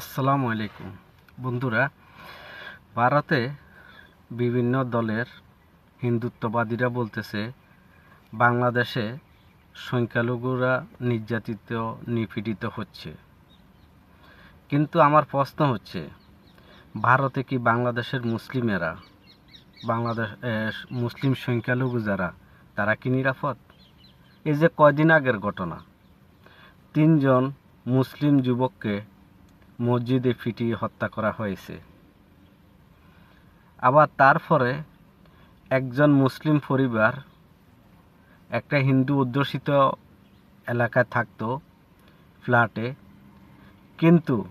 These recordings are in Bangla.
আসসালামু আলাইকুম। বন্ধুরা ভারতে বিভিন্ন দলের হিন্দুত্ববাদীরা বলতেছে, বাংলাদেশে সংখ্যালঘুরা নির্যাতিত, নিপীড়িত হচ্ছে। কিন্তু আমার প্রশ্ন হচ্ছে, ভারতে কি বাংলাদেশের মুসলিমেরা, বাংলাদেশ মুসলিম সংখ্যালঘু যারা, তারা কি নিরাপদ? এই যে কয়দিন আগের ঘটনা, তিনজন মুসলিম যুবককে মসজিদে পিটিয়ে হত্যা করা হয়েছে। আবার তারপরে একজন মুসলিম পরিবার একটা হিন্দু অধ্যুষিত এলাকায় থাকতো ফ্ল্যাটে। কিন্তু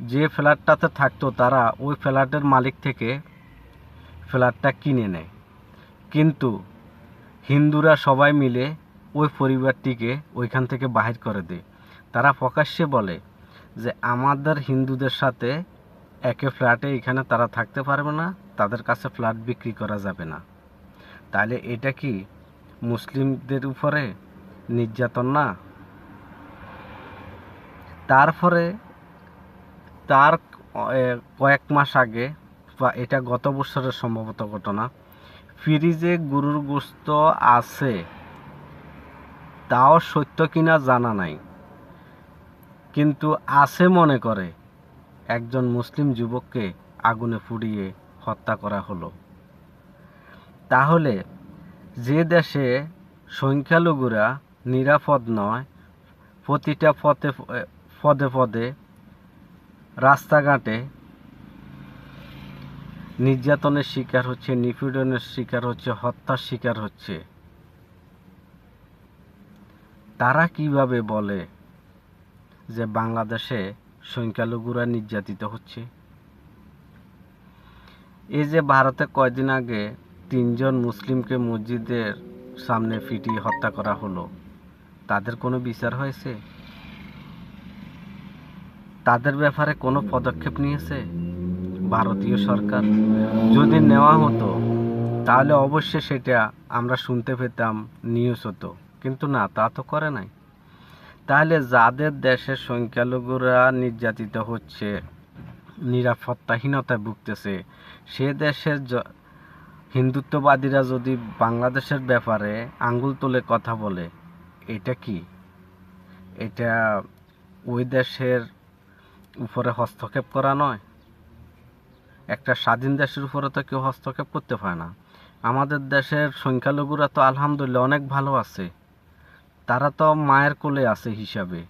যে ফ্ল্যাটটাতে থাকতো তারা ওই ফ্ল্যাটের মালিক থেকে ফ্ল্যাটটা কিনে নেয়। কিন্তু হিন্দুরা সবাই মিলে ওই পরিবারটিকে ওইখান থেকে বাহির করে দেয়। তারা প্রকাশ্যে বলে যে আমাদের হিন্দুদের সাথে একে ফ্ল্যাটে এখানে তারা থাকতে পারবে না, তাদের কাছে ফ্ল্যাট বিক্রি করা যাবে না। তাহলে এটা কি মুসলিমদের উপরে নির্যাতন না? তারপরে তার কয়েক মাস আগে বা এটা গত বছরের সম্ভবত ঘটনা, ফ্রিজে গরুর গোস্ত আছে, তাও সত্য কিনা জানা নাই। কিন্তু আছে মনে করে একজন মুসলিম যুবককে আগুনে পুড়িয়ে হত্যা করা হলো। তাহলে যে দেশে সংখ্যালঘুরা নিরাপদ নয়, প্রতিটা পথে, পদে পদে রাস্তাঘাটে নির্যাতনের শিকার হচ্ছে, নিপীড়নের শিকার হচ্ছে, হত্যার শিকার হচ্ছে, তারা কীভাবে বলে যে বাংলাদেশে সংখ্যালঘুরা নির্যাতিত হচ্ছে। এই যে ভারতে কয়দিন আগে তিনজন মুসলিমকে মসজিদের সামনে পিটিয়ে হত্যা করা হলো, তাদের কোনো বিচার হয়েছে? তাদের ব্যাপারে কোনো পদক্ষেপ নিয়েছে ভারতীয় সরকার? যদি নেওয়া হতো, তাহলে অবশ্যই সেটা আমরা শুনতে পেতাম, নিউজ হতো। কিন্তু না, তা তো করে নাই। তাহলে যাদের দেশের সংখ্যালঘুরা নির্যাতিত হচ্ছে, নিরাপত্তাহীনতায় ভুগতেছে, সে দেশের হিন্দুত্ববাদীরা যদি বাংলাদেশের ব্যাপারে আঙ্গুল তুলে কথা বলে, এটা কি? এটা ওই দেশের উপরে হস্তক্ষেপ করা নয়? একটা স্বাধীন দেশের উপরে তো কেউ হস্তক্ষেপ করতে পারে না। আমাদের দেশের সংখ্যালঘুরা তো আলহামদুলিল্লাহ অনেক ভালো আছে। তারা তো মায়ের কোলে আছে হিসাবে।